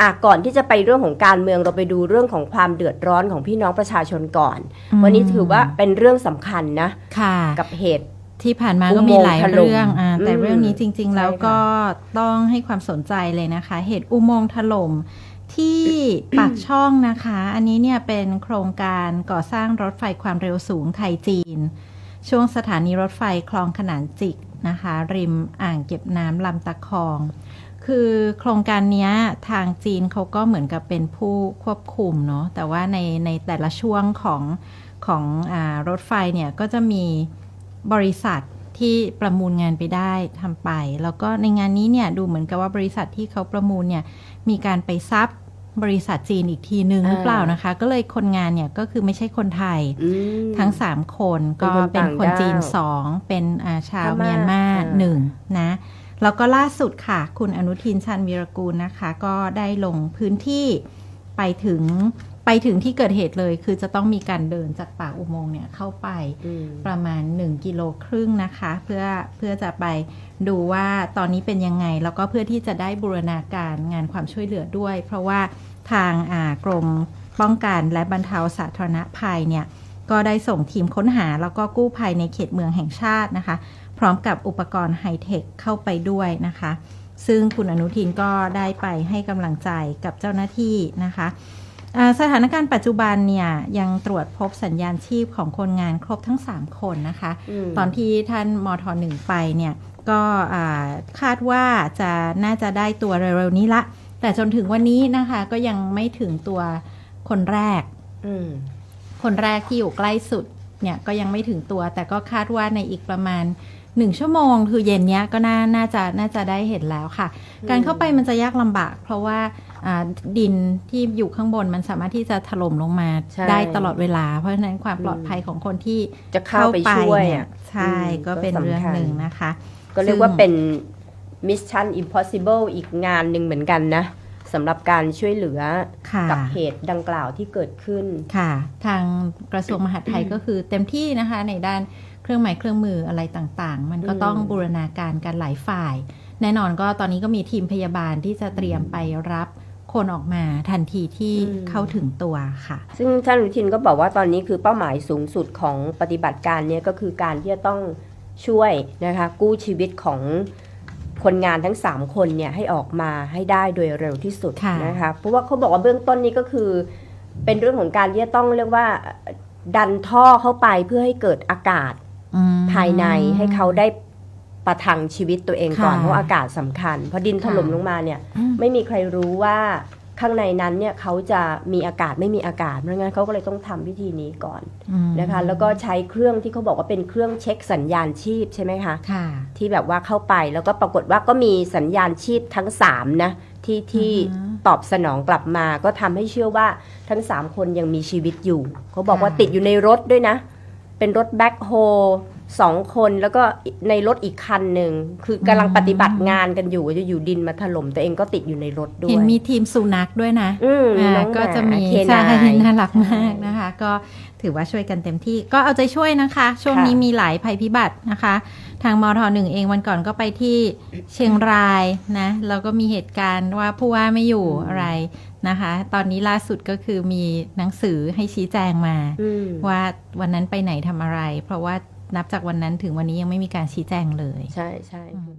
อะก่อนที่จะไปเรื่องของการเมืองเราไปดูเรื่องของความเดือดร้อนของพี่น้องประชาชนก่อนอืมวันนี้ถือว่าเป็นเรื่องสำคัญนะค่ะกับเหตุที่ผ่านมาอุก็โมมีงค์หลายถล่มเรื่องอ่าแต่อืมเรื่องนี้จริง ๆ แล้วใช่ค่ะก็ต้องให้ความสนใจเลยนะคะ เหตุอุโมงค์ถล่มที่ปากช่องนะคะ อันนี้เนี่ยเป็นโครงการก่อสร้างรถไฟความเร็วสูงไทยจีน ช่วงสถานีรถไฟคลองขนานจิกนะคะ ริมอ่างเก็บน้ำลำตะคอง คือโครงการเนี้ยทางจีนเขาก็เหมือนกับเป็นผู้ควบคุมเนาะแต่ว่าในในแต่ละช่วงของของอารถไฟเนี่ยก็จะมีบริษัทที่ประมูลงานไปได้ทำไป แล้วก็ในงานนี้เนี่ยดูเหมือนกับว่าบริษัทที่เขาประมูลเนี่ยมีการไปซับบริษัทจีนอีกทีนึงหรือเปล่านะคะ ก็เลยคนงานเนี่ยก็คือไม่ใช่คนไทยอืมทั้ง 3 คนก็เป็เป็นนคคนนจีนต่างด้าว2เป็นอ่าชาวพม่าเมียนมาอ่าหนึ่งนะ แล้วก็ล่าสุดค่ะ คุณอนุทินชันวีรกูลนะคะ ก็ได้ลงพื้นที่ไปถึงไปถึงที่เกิดเหตุเลย คือจะต้องมีการเดินจากปากอุโมงค์เนี่ยเข้าไปอืมประมาณ 1 กิโลครึ่งนะคะ เพื่อเพื่อจะไปดูว่าตอนนี้เป็นยังไง แล้วก็เพื่อที่จะได้บูรณาการงานความช่วยเหลือด้วย เพราะว่าทางอ่ากรมป้องกันและบรรเทาสาธารณภัยเนี่ย ก็ได้ส่งทีมค้นหาแล้วก็กู้ภัยในเขตเมืองแห่งชาตินะคะ พร้อมกับอุปกรณ์ไฮเทคเข้าไปด้วยนะคะ ซึ่งคุณอนุทินก็ได้ไปให้กำลังใจกับเจ้าหน้าที่นะคะอ่าสถานการณ์ปัจจุบันเนี่ยยังตรวจพบสัญญาณชีพของคนงานครบทั้ง 3 คนนะคะอืมตอนที่ท่านมทหนึ่งไปเนี่ยก็อ่าคาดว่าจะน่าจะได้ตัวเร็วๆนี้ละ แต่จนถึงวันนี้นะคะก็ยังไม่ถึงตัวคนแรกอืม คนแรกที่อยู่ใกล้สุดเนี่ยก็ยังไม่ถึงตัว แต่ก็คาดว่าในอีกประมาณหนึ่งชั่วโมง คือเย็นเนี้ยก็น่าน่าจะน่าจะได้เห็นแล้วค่ะอืมการเข้าไปมันจะยากลำบาก เพราะว่าอ่าดินที่อยู่ข้างบนมันสามารถที่จะถล่มลงมาใช่ได้ตลอดเวลา เพราะฉะนั้นความปลอดภัยของคนที่จะเข้าไปช่วยเนี่ยอะใช่อืมก็เป็นก็สำคัญเรื่องหนึ่งนะคะ ก็เรียกว่าเป็น Mission Impossible อีกงานหนึ่งเหมือนกันนะ สำหรับการช่วยเหลือค่ะกับเหตุดังกล่าวที่เกิดขึ้นค่ะ ทางกระทรวงมหาดไทยก็คือเต็มที่นะคะในด้านเครื่องหมายเครื่องมืออะไรต่างๆ มันก็ต้องอืมบูรณาการกันหลายฝ่าย แน่นอนก็ตอนนี้ก็มีทีมพยาบาลที่จะเตรียมไปรับคนออกมาทันทีที่เข้าถึงตัวค่ะ ซึ่งท่านอนุทินก็บอกว่าตอนนี้คือเป้าหมายสูงสุดของปฏิบัติการเนี้ก็คือการที่จะต้องช่วยนะคะกู้ชีวิตของ คนงานทั้ง 3 คนเนี่ยให้ออกมาให้ได้โดยเร็วที่สุดค่ะนะคะเพราะว่าเขาบอกว่าเบื้องต้นนี้ก็คือ เป็นเรื่องของการที่จะต้องเรียกว่าดันท่อเข้าไปเพื่อให้เกิดอากาศอืมภายในให้เขาได้ประทังชีวิตตัวเองก่อนค่ะเพราะอากาศสำคัญพอดินถล่มค่ะลงมาเนี่ยอืมไม่มีใครรู้ว่า ข้างในนั้นเนี่ยเขาจะมีอากาศไม่มีอากาศเพราะงั้นเขาก็เลยต้องทำพิธีนี้ก่อนอืมนะคะ แล้วก็ใช้เครื่องที่เขาบอกว่าเป็นเครื่องเช็คสัญญาณชีพใช่ไหมคะค่ะที่แบบว่าเข้าไปแล้วก็ปรากฏว่าก็มีสัญญาณชีพทั้ง3นะที่ที่อือฮึตอบสนองกลับมา ก็ทำให้เชื่อว่าทั้ง 3 คนยังมีชีวิตอยู่เขาบอกว่าค่ะติดอยู่ในรถด้วยนะ เป็นรถแบ็คโฮ สองคนแล้วก็ในรถอีกคันหนึ่งคือกำลังปฏิบัติงานกันอยู่จะอยู่ดินมาถล่มตัวเองก็ติดอยู่ในรถด้วย เห็นมีทีมสุนัขด้วยนะอืมอ่าน้องก็จะมีหาเคนใช่ายน่ารักมากนะคะ ก็ถือว่าช่วยกันเต็มที่ ก็เอาใจช่วยนะคะ ช่วงค่ะนี้มีหลายภัยพิบัตินะคะ ทางมทหนึ่งเองวันก่อนก็ไปที่เชียงรายนะแล้วก็มีเหตุการณ์ว่าผู้ว่าไม่อยู่อะไรนะคะ ตอนนี้ล่าสุดก็คือมีหนังสือให้ชี้แจงมาอืมว่าวันนั้นไปไหนทำอะไร เพราะว่า นับจากวันนั้นถึงวันนี้ยังไม่มีการชี้แจงเลย ใช่ใช่อืม